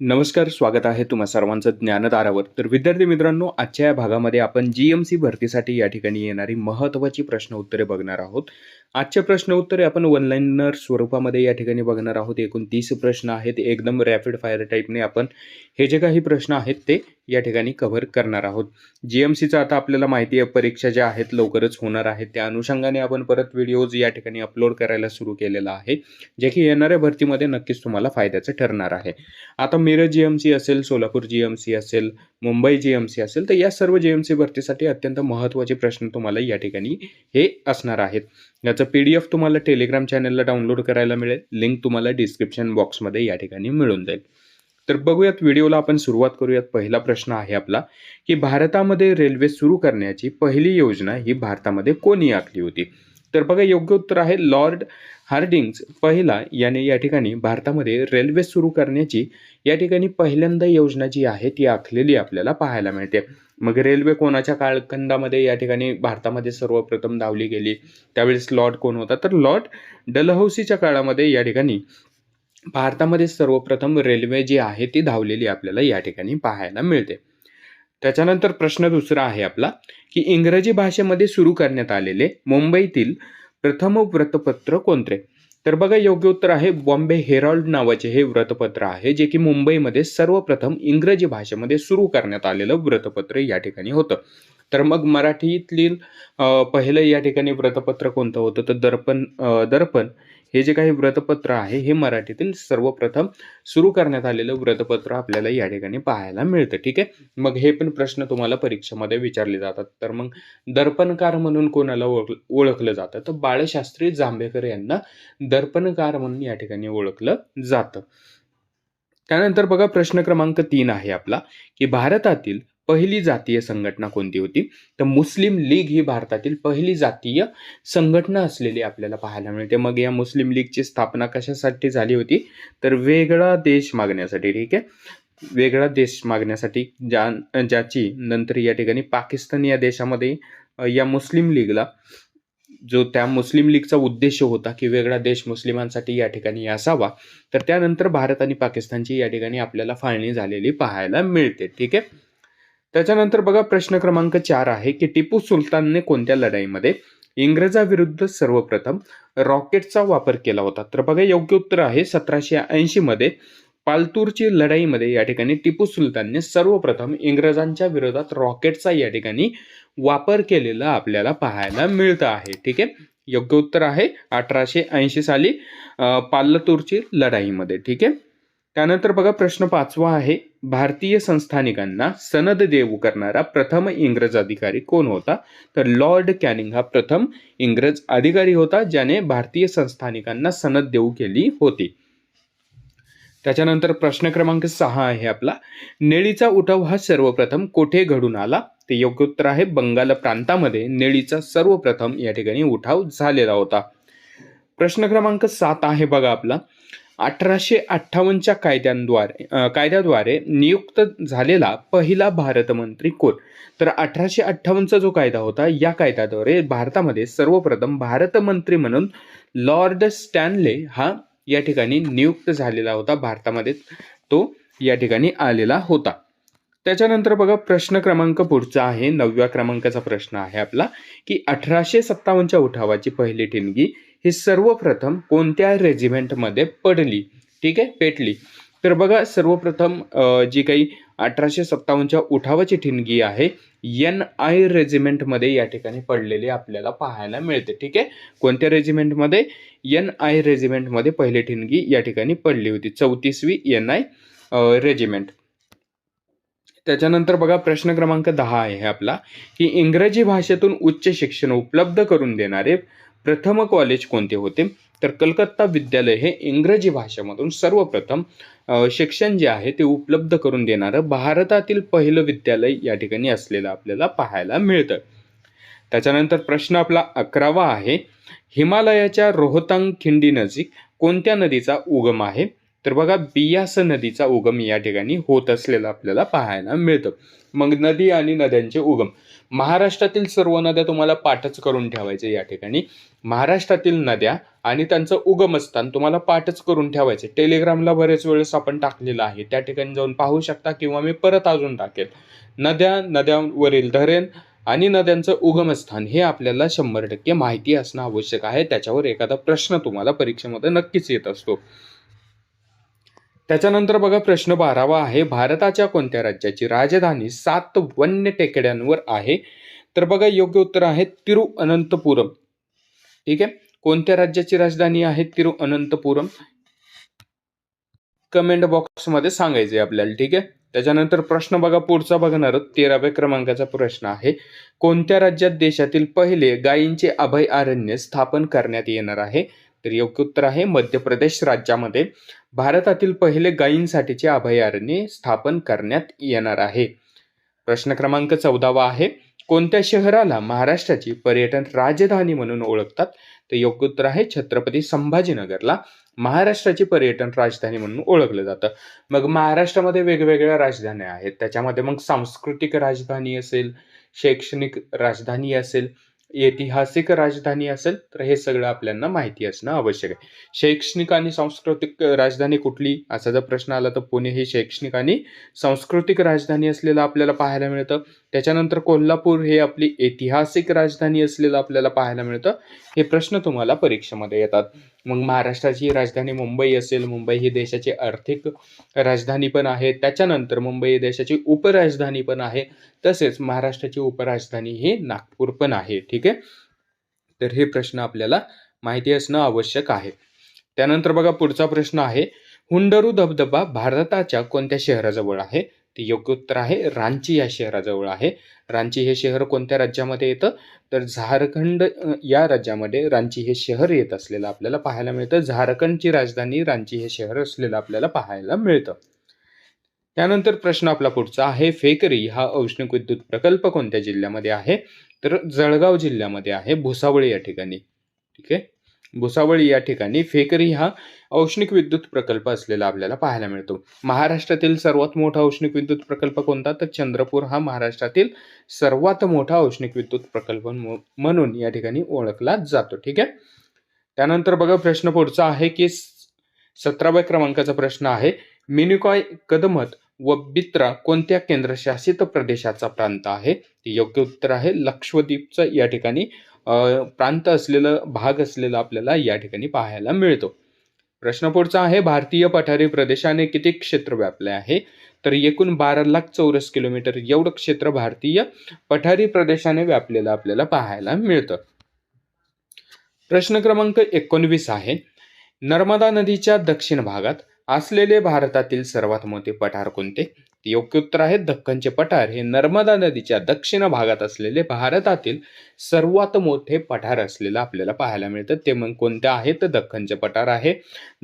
नमस्कार स्वागत आहे तुम्हा सर्वांचं ज्ञानदारावर तर विद्यार्थी मित्रांनो आजच्या या भागामध्ये आपण जी एम सी भरतीसाठी या ठिकाणी येणारी महत्त्वाची प्रश्न उत्तरे बघणार आहोत. आजचे प्रश्न उत्तरे आपण वनलाईनर स्वरूपामध्ये या ठिकाणी बघणार आहोत. एकूण तीस प्रश्न आहेत. एकदम रॅपिड फायर टाईपने आपण हे जे काही प्रश्न आहेत ते या ठिकाणी कव्हर करणार आहोत. जी एम सीचं आता आपल्याला माहिती आहे परीक्षा ज्या आहेत लवकरच होणार आहेत त्या अनुषंगाने आपण परत व्हिडिओज या ठिकाणी अपलोड करायला सुरू केलेला आहे जे की येणाऱ्या भरतीमध्ये नक्कीच तुम्हाला फायद्याचं ठरणार आहे. आता मिरज जी एम सी असेल सोलापूर जी एम सी असेल मुंबई जी एम सी असेल तर या सर्व जी एम सी भरतीसाठी अत्यंत महत्त्वाचे प्रश्न तुम्हाला या ठिकाणी हे असणार आहेत. याचं पी डी एफ तुम्हाला टेलिग्राम चॅनलला डाउनलोड करायला मिळेल. लिंक तुम्हाला डिस्क्रिप्शन बॉक्समध्ये या ठिकाणी मिळून जाईल. तर बघूयात व्हिडिओला आपण सुरुवात करूयात. पहिला प्रश्न आहे आपला की भारतामध्ये रेल्वे सुरू करण्याची पहिली योजना ही भारतामध्ये कोणी आखली होती? तर बघा योग्य उत्तर आहे लॉर्ड हार्डिंग्स पहिला याने या ठिकाणी भारतामध्ये रेल्वे सुरू करण्याची या ठिकाणी पहिल्यांदा योजना जी आहे ती आखलेली आपल्याला पाहायला मिळते. मग रेल्वे कोणाच्या कालखंडामध्ये या ठिकाणी भारतामध्ये सर्वप्रथम धावली गेली? त्यावेळेस लॉर्ड कोण होता? तर लॉर्ड डलहौसीच्या काळामध्ये या ठिकाणी भारतामध्ये सर्वप्रथम रेल्वे जी आहे ती धावलेली आपल्याला या ठिकाणी पाहायला मिळते. त्याच्यानंतर प्रश्न दुसरा आहे आपला की इंग्रजी भाषेमध्ये सुरू करण्यात आलेले मुंबईतील प्रथम वृत्तपत्र कोणते? तर बघा योग्य उत्तर आहे बॉम्बे हेराल्ड नावाचे हे वृत्तपत्र आहे जे की मुंबईमध्ये सर्वप्रथम इंग्रजी भाषेमध्ये सुरू करण्यात आलेलं वृत्तपत्र या ठिकाणी होतं. तर मग मराठीतील पहिलं या ठिकाणी वृत्तपत्र कोणतं होतं? तर दर्पण दर्पण. हे जे काही व्रतपत्र आहे हे मराठीतील सर्वप्रथम सुरू करण्यात आलेलं वृत्तपत्र आपल्याला या ठिकाणी पाहायला मिळतं ठीक आहे? मग हे पण प्रश्न तुम्हाला परीक्षेमध्ये विचारले जातात. तर मग दर्पणकार म्हणून कोणाला ओळख ओळखलं जातं? तर बाळशास्त्री जांभेकर यांना दर्पणकार म्हणून या ठिकाणी ओळखलं जातं. त्यानंतर बघा प्रश्न क्रमांक तीन आहे आपला की भारतातील पहिली जातीय संघटना कोणती होती? तर मुस्लिम लीग ही भारतातील पहिली जातीय संघटना असलेली आपल्याला पाहायला मिळते. मग या मुस्लिम लीगची स्थापना कशासाठी झाली होती? तर वेगळा देश मागण्यासाठी ठीक आहे? वेगळा देश मागण्यासाठी ज्या ज्याची नंतर या ठिकाणी पाकिस्तान या देशामध्ये या मुस्लिम लीगला जो त्या मुस्लिम लीगचा उद्देश होता की वेगळा देश मुस्लिमांसाठी या ठिकाणी असावा तर त्यानंतर भारत आणि पाकिस्तानची या ठिकाणी आपल्याला फाळणी झालेली पाहायला मिळते ठीक आहे? त्याच्यानंतर बघा प्रश्न क्रमांक चार आहे की टिपू सुलतानने कोणत्या लढाईमध्ये इंग्रजाविरुद्ध सर्वप्रथम रॉकेटचा वापर केला होता? तर बघा योग्य उत्तर आहे सतराशे ऐंशी मध्ये पालतूरची लढाईमध्ये या ठिकाणी टिपू सुलतानने सर्वप्रथम इंग्रजांच्या विरोधात रॉकेटचा या ठिकाणी वापर केलेला आपल्याला पाहायला मिळतं आहे. ठीक आहे? योग्य उत्तर आहे अठराशे ऐंशी साली पालतूरची लढाईमध्ये. ठीक आहे? त्यानंतर बघा प्रश्न पाचवा आहे. भारतीय संस्थानिकांना सनद देऊ करणारा प्रथम इंग्रज अधिकारी कोण होता? तर लॉर्ड कॅनिंग हा प्रथम इंग्रज अधिकारी होता ज्याने भारतीय संस्थानिकांना सनद देऊ केली होती. त्याच्यानंतर प्रश्न क्रमांक सहा आहे आपला. नेळीचा उठाव हा सर्वप्रथम कोठे घडून आला? ते योग्य उत्तर आहे बंगाल प्रांतामध्ये नेळीचा सर्वप्रथम या ठिकाणी उठाव झालेला होता. प्रश्न क्रमांक सात आहे बघा आपला. अठराशे अठ्ठावन्नच्या कायद्यांद्वारे कायद्याद्वारे नियुक्त झालेला पहिला भारतमंत्री कोण? तर अठराशे अठ्ठावन्नचा जो कायदा होता या कायद्याद्वारे भारतामध्ये सर्वप्रथम भारतमंत्री म्हणून लॉर्ड स्टॅनले हा या ठिकाणी नियुक्त झालेला होता भारतामध्ये तो या ठिकाणी आलेला होता. त्याच्यानंतर बघा प्रश्न क्रमांक पुढचा आहे नवव्या क्रमांकाचा प्रश्न आहे आपला की अठराशे सत्तावन्नच्या उठावाची पहिली ठिणगी ही सर्वप्रथम कोणत्या रेजिमेंटमध्ये पडली? ठीक आहे पेटली. तर बघा सर्वप्रथम जी काही अठराशे सत्तावन्नच्या उठावाची ठिणगी आहे एन आय रेजिमेंटमध्ये या ठिकाणी पडलेली आपल्याला पाहायला मिळते. ठीक आहे? कोणत्या रेजिमेंटमध्ये? एन आय रेजिमेंटमध्ये पहिली ठिणगी या ठिकाणी पडली होती. चौतीसवी एन आय रेजिमेंट. त्याच्यानंतर बघा प्रश्न क्रमांक दहा आहे आपला की इंग्रजी भाषेतून उच्च शिक्षण उपलब्ध करून देणारे प्रथम कॉलेज कोणते होते? तर कलकत्ता विद्यालय हे इंग्रजी भाषेमधून सर्वप्रथम शिक्षण जे आहे ते उपलब्ध करून देणारं भारतातील पहिलं विद्यालय या ठिकाणी असलेलं आपल्याला पाहायला मिळतं. त्याच्यानंतर प्रश्न आपला अकरावा आहे हिमालयाच्या रोहतांग खिंडी नजीक कोणत्या नदीचा उगम आहे? तर बघा बियास नदीचा उगम या ठिकाणी होत असलेला आपल्याला पाहायला मिळतं. मग नदी आणि नद्यांचे उगम. महाराष्ट्रातील सर्व नद्या तुम्हाला पाठच करून ठेवायचे या ठिकाणी. महाराष्ट्रातील नद्या आणि त्यांचं उगमस्थान तुम्हाला पाठच करून ठेवायचे. टेलिग्रामला बरेच वेळेस आपण टाकलेलं आहे. त्या ठिकाणी जाऊन पाहू शकता किंवा मी परत अजून टाकेल. नद्या नद्यांवरील धरण आणि नद्यांचं उगमस्थान हे आपल्याला शंभर टक्के माहिती असणं आवश्यक आहे. त्याच्यावर एखादा प्रश्न तुम्हाला परीक्षेमध्ये नक्कीच येत असतो. त्याच्यानंतर बघा प्रश्न बारावा आहे भारताच्या कोणत्या राज्याची राजधानी सात वन्य टेकड्यांवर आहे? तर बघा योग्य उत्तर आहे तिरुअनंतपुरम. ठीक आहे? कोणत्या राज्याची राजधानी आहे तिरुअनंतपुरम? कमेंट बॉक्समध्ये सांगायचे आपल्याला ठीक आहे? त्याच्यानंतर प्रश्न बघा पुढचा बघणार तेराव्या क्रमांकाचा प्रश्न आहे. कोणत्या राज्यात देशातील पहिले गायींचे अभय अरण्य स्थापन करण्यात येणार आहे? तर योग्य उत्तर आहे मध्य प्रदेश राज्यामध्ये. भारतातील पहिले गायींसाठीचे अभयारण्य स्थापन करण्यात येणार आहे. प्रश्न क्रमांक चौदावा आहे कोणत्या शहराला महाराष्ट्राची पर्यटन राजधानी म्हणून ओळखतात? तर योग्य उत्तर आहे छत्रपती संभाजीनगरला. महाराष्ट्राची पर्यटन राजधानी म्हणून ओळखलं जातं. मग महाराष्ट्रामध्ये वेगवेगळ्या राजधान्या आहेत. त्याच्यामध्ये मग सांस्कृतिक राजधानी असेल शैक्षणिक राजधानी असेल ऐतिहासिक राजधानी असेल तर हे सगळं आपल्याला माहिती असणं आवश्यक आहे. शैक्षणिक आणि सांस्कृतिक राजधानी कुठली? असा जर प्रश्न आला तर पुणे ही शैक्षणिक आणि सांस्कृतिक राजधानी असलेलं आपल्याला पाहायला मिळतं. त्याच्यानंतर कोल्हापूर हे आपली ऐतिहासिक राजधानी असलेलं आपल्याला पाहायला मिळतं. हे प्रश्न तुम्हाला परीक्षेमध्ये येतात. मग महाराष्ट्राची राजधानी मुंबई असेल मुंबई ही देशाची आर्थिक राजधानी पण आहे. त्याच्यानंतर मुंबई ही देशाची उपराजधानी पण आहे. तसेच महाराष्ट्राची उपराजधानी ही नागपूर पण आहे. ठीक आहे? तर हे प्रश्न आपल्याला माहिती असणं आवश्यक आहे. त्यानंतर बघा पुढचा प्रश्न आहे. हुंडरू धबधबा भारताच्या कोणत्या शहराजवळ आहे? ते योग्य उत्तर आहे. रांची या शहराजवळ आहे. रांची हे शहर कोणत्या राज्यामध्ये येतं? तर झारखंड या राज्यामध्ये रांची हे शहर येत असलेलं आपल्याला पाहायला मिळतं. झारखंडची राजधानी रांची हे शहर असलेलं आपल्याला पाहायला मिळतं. त्यानंतर प्रश्न आपला पुढचा आहे. फेकरी हा औष्णिक विद्युत प्रकल्प कोणत्या जिल्ह्यामध्ये आहे? तर जळगाव जिल्ह्यामध्ये आहे. भुसावळ या ठिकाणी. ठीक आहे? भुसावळ या ठिकाणी फेकरी हा औष्णिक विद्युत प्रकल्प असलेला आपल्याला पाहायला मिळतो. महाराष्ट्रातील सर्वात मोठा औष्णिक विद्युत प्रकल्प कोणता? तर चंद्रपूर हा महाराष्ट्रातील सर्वात मोठा औष्णिक विद्युत प्रकल्प म्हणून या ठिकाणी ओळखला जातो. ठीक आहे? त्यानंतर बघा प्रश्न पुढचा आहे की सतराव्या क्रमांकाचा प्रश्न आहे. मिनिकॉय कदमत व बित्रा कोणत्या केंद्रशासित प्रदेशाचा प्रांत आहे? ते योग्य उत्तर आहे लक्षद्वीपचं या ठिकाणी प्रांत असलेलं भाग असलेला आपल्याला या ठिकाणी पाहायला मिळतो. प्रश्न पुढचा आहे भारतीय पठारी प्रदेशाने किती क्षेत्र व्यापले आहे? तर एकूण बारा लाख चौरस किलोमीटर एवढं क्षेत्र भारतीय पठारी प्रदेशाने व्यापलेलं आपल्याला पाहायला मिळतं. प्रश्न क्रमांक एकोणवीस आहे. नर्मदा नदीच्या दक्षिण भागात असलेले भारतातील सर्वात मोठे पठार कोणते? योग्य उत्तर आहे दख्खनचे पठार. हे नर्मदा नदीच्या दक्षिण भागात असलेले भारतातील सर्वात मोठे पठार असलेलं आपल्याला पाहायला मिळतं. ते मग कोणते आहे तर दख्खनचे पठार आहे.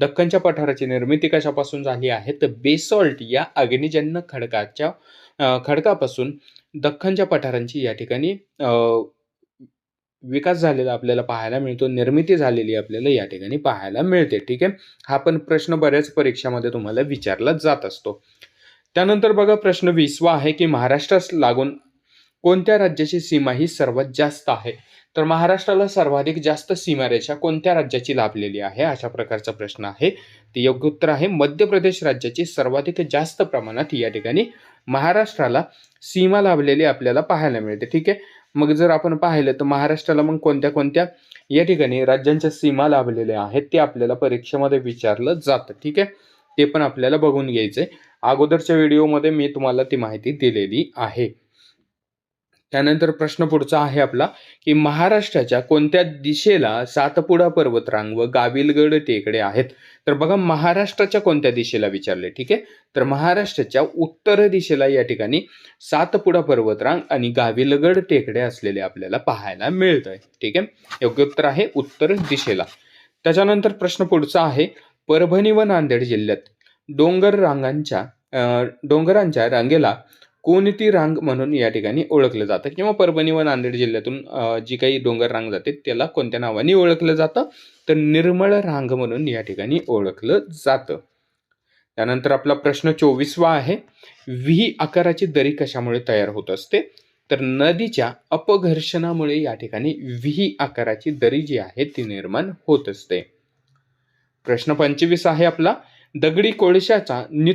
दख्खनच्या पठाराची निर्मिती कशापासून झाली आहे? तर बेसॉल्ट या अग्निजन्य खडकाच्या खडकापासून दख्खनच्या पठारांची या ठिकाणी विकास झालेला आपल्याला पाहायला मिळतो निर्मिती झालेली आपल्याला या ठिकाणी पाहायला मिळते ठीक आहे? हा पण प्रश्न बऱ्याच परीक्षामध्ये तुम्हाला विचारला जात असतो. त्यानंतर बघा प्रश्न विसवा आहे की महाराष्ट्रास लागून कोणत्या राज्याची सीमा ही सर्वात जास्त आहे? तर महाराष्ट्राला सर्वाधिक जास्त सीमारेषा कोणत्या राज्याची लाभलेली आहे? अशा प्रकारचा प्रश्न आहे. ते योग्य उत्तर आहे मध्य प्रदेश राज्याची सर्वाधिक जास्त प्रमाणात या ठिकाणी महाराष्ट्राला सीमा लाभलेली आपल्याला पाहायला मिळते ठीक आहे? मग जर आपण पाहिलं तर महाराष्ट्राला मग कोणत्या कोणत्या या ठिकाणी राज्यांच्या सीमा लाभलेल्या आहेत ते आपल्याला परीक्षेमध्ये विचारलं जातं ठीक आहे? ते पण आपल्याला बघून घ्यायचंय. अगोदरच्या व्हिडिओमध्ये मी तुम्हाला ती माहिती दिलेली आहे. त्यानंतर प्रश्न पुढचा आहे आपला की महाराष्ट्राच्या कोणत्या दिशेला सातपुडा पर्वतरांग व गाविलगड टेकडे आहेत? तर बघा महाराष्ट्राच्या कोणत्या दिशेला विचारले? ठीक आहे? तर महाराष्ट्राच्या उत्तर दिशेला या ठिकाणी सातपुडा पर्वतरांग आणि गाविलगड टेकडे असलेले आपल्याला पाहायला मिळत आहे ठीक आहे? योग्य उत्तर आहे उत्तर दिशेला. त्याच्यानंतर प्रश्न पुढचा आहे परभणी व नांदेड जिल्ह्यात डोंगर रांगांच्या डोंगरांच्या रांगेला कोणती रांग म्हणून या ठिकाणी ओळखलं जातं? किंवा परभणी व नांदेड जिल्ह्यातून जी काही डोंगर रांग जाते त्याला कोणत्या नावाने ओळखलं जातं? तर निर्मळ रांग म्हणून या ठिकाणी ओळखलं जातं. त्यानंतर आपला प्रश्न चोवीसवा आहे. व्ही आकाराची दरी कशामुळे तयार होत असते? तर नदीच्या अपघर्षणामुळे या ठिकाणी व्ही आकाराची दरी जी आहे ती निर्माण होत असते. प्रश्न पंचवीस आहे आपला. दगडी कोळशाचा नि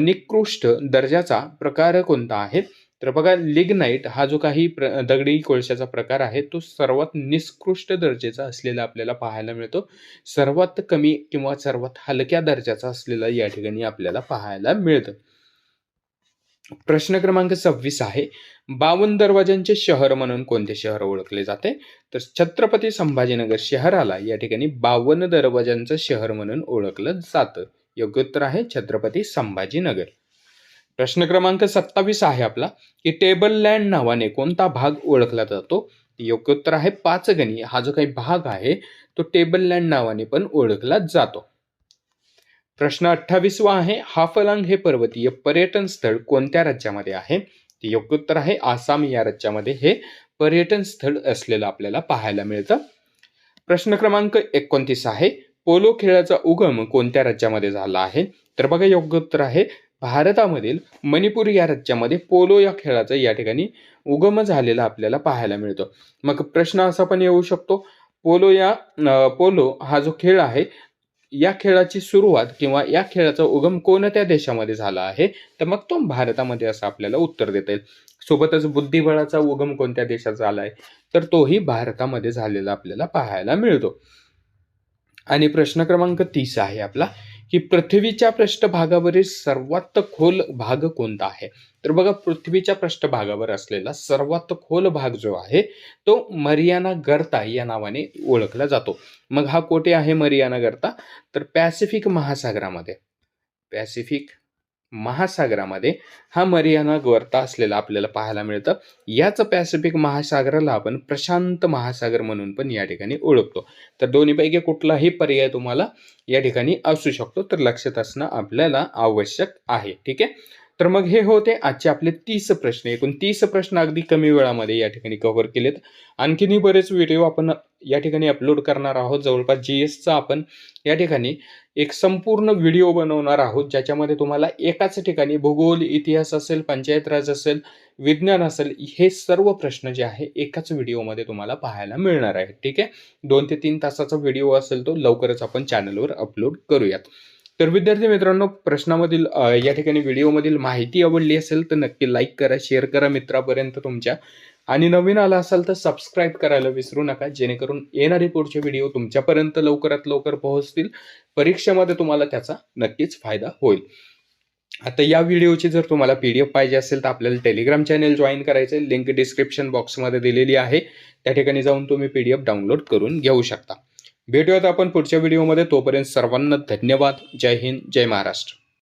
निकृष्ट दर्जाचा प्रकार कोणता आहे? तर बघा लिग्नाईट हा जो काही प्र दगडी कोळशाचा प्रकार आहे तो सर्वात निकृष्ट दर्जाचा असलेला आपल्याला पाहायला मिळतो. सर्वात कमी किंवा सर्वात हलक्या दर्जाचा असलेला या ठिकाणी आपल्याला पाहायला मिळतं. प्रश्न क्रमांक सव्वीस आहे. बावन दरवाजांचे शहर म्हणून कोणते शहर ओळखले जाते? तर छत्रपती संभाजीनगर शहराला या ठिकाणी बावन दरवाजांचं शहर म्हणून ओळखलं जातं. योग्य उत्तर आहे छत्रपती संभाजीनगर. प्रश्न क्रमांक सत्तावीस आहे आपला की टेबल लँड नावाने कोणता भाग ओळखला जातो? योग्य उत्तर आहे पाचगणी हा जो काही भाग आहे तो टेबल लँड नावाने पण ओळखला जातो. प्रश्न अठ्ठावीसवा आहे हाफलांग हे पर्वतीय पर्यटन स्थळ कोणत्या राज्यामध्ये आहे? ते योग्य उत्तर आहे आसाम या राज्यामध्ये हे पर्यटन स्थळ असलेलं आपल्याला पाहायला मिळतं. प्रश्न क्रमांक एकोणतीस आहे पोलो खेळाचा उगम कोणत्या राज्यामध्ये झाला आहे? तर बघा योग्य उत्तर आहे भारतामधील मणिपूर या राज्यामध्ये पोलो या खेळाचा या ठिकाणी उगम झालेला आपल्याला पाहायला मिळतो. मग प्रश्न असा पण येऊ शकतो पोलो या पोलो हा जो खेळ आहे या खेळाची सुरुवात किंवा या खेळाचा उगम कोणत्या देशामध्ये झाला आहे? तर मग तो भारतामध्ये असं आपल्याला उत्तर देता येईल. सोबतच बुद्धिबळाचा उगम कोणत्या देशात झाला आहे? तर तोही भारतामध्ये झालेला आपल्याला पाहायला मिळतो. आणि प्रश्न क्रमांक तीस आहे आपला की पृथ्वीच्या पृष्ठभागावरील सर्वात खोल भाग कोणता आहे? तर बघा पृथ्वीच्या पृष्ठभागावर असलेला सर्वात खोल भाग जो आहे तो मरियाना गर्ता या नावाने ओळखला जातो. मग हा कोठे आहे मरियाना गर्ता? तर पॅसिफिक महासागरामध्ये. पॅसिफिक महासागरामध्ये हा मरियाना गर्ता असलेला आपल्याला पाहायला मिळतं. याच पॅसिफिक महासागराला आपण प्रशांत महासागर म्हणून पण या ठिकाणी ओळखतो. तर दोन्हीपैकी कुठलाही पर्याय तुम्हाला या ठिकाणी असू शकतो तर लक्षात असणं आपल्याला आवश्यक आहे. ठीक आहे? तर मग हे होते आजचे आपले तीस प्रश्न. एकूण तीस प्रश्न अगदी कमी वेळामध्ये या ठिकाणी कव्हर केलेत. आणखीनही बरेच व्हिडिओ आपण या ठिकाणी अपलोड करणार आहोत. जवळपास जी एसचा आपण या ठिकाणी एक संपूर्ण व्हिडिओ बनवणार आहोत. ज्याच्यामध्ये तुम्हाला एकाच ठिकाणी भूगोल इतिहास असेल पंचायत राज असेल विज्ञान असेल हे सर्व प्रश्न जे आहे एकाच व्हिडिओमध्ये तुम्हाला पाहायला मिळणार आहे ठीक आहे? दोन ते तीन तासाचा व्हिडिओ असेल तो लवकरच आपण चॅनलवर अपलोड करूयात. तर विद्यार्थी मित्रांनो प्रश्नामधील या ठिकाणी व्हिडिओमधील माहिती आवडली असेल तर नक्की लाईक करा शेअर करा मित्रापर्यंत तुमच्या आणि नवीन आला असाल तर सबस्क्राईब करायला विसरू नका. जेणेकरून येणारे पुढचे व्हिडिओ तुमच्यापर्यंत लवकरात लवकर पोहोचतील. परीक्षेमध्ये तुम्हाला त्याचा नक्कीच फायदा होईल. आता या व्हिडिओची जर तुम्हाला पी डी एफ पाहिजे असेल तर आपल्याला टेलिग्राम चॅनेल जॉईन करायचं लिंक डिस्क्रिप्शन बॉक्समध्ये दिलेली आहे. त्या ठिकाणी जाऊन तुम्ही पी डी एफ डाउनलोड करून घेऊ शकता. भेटूयात आपण पुढच्या व्हिडिओमध्ये तोपर्यंत सर्वांना धन्यवाद. जय हिंद जय महाराष्ट्र.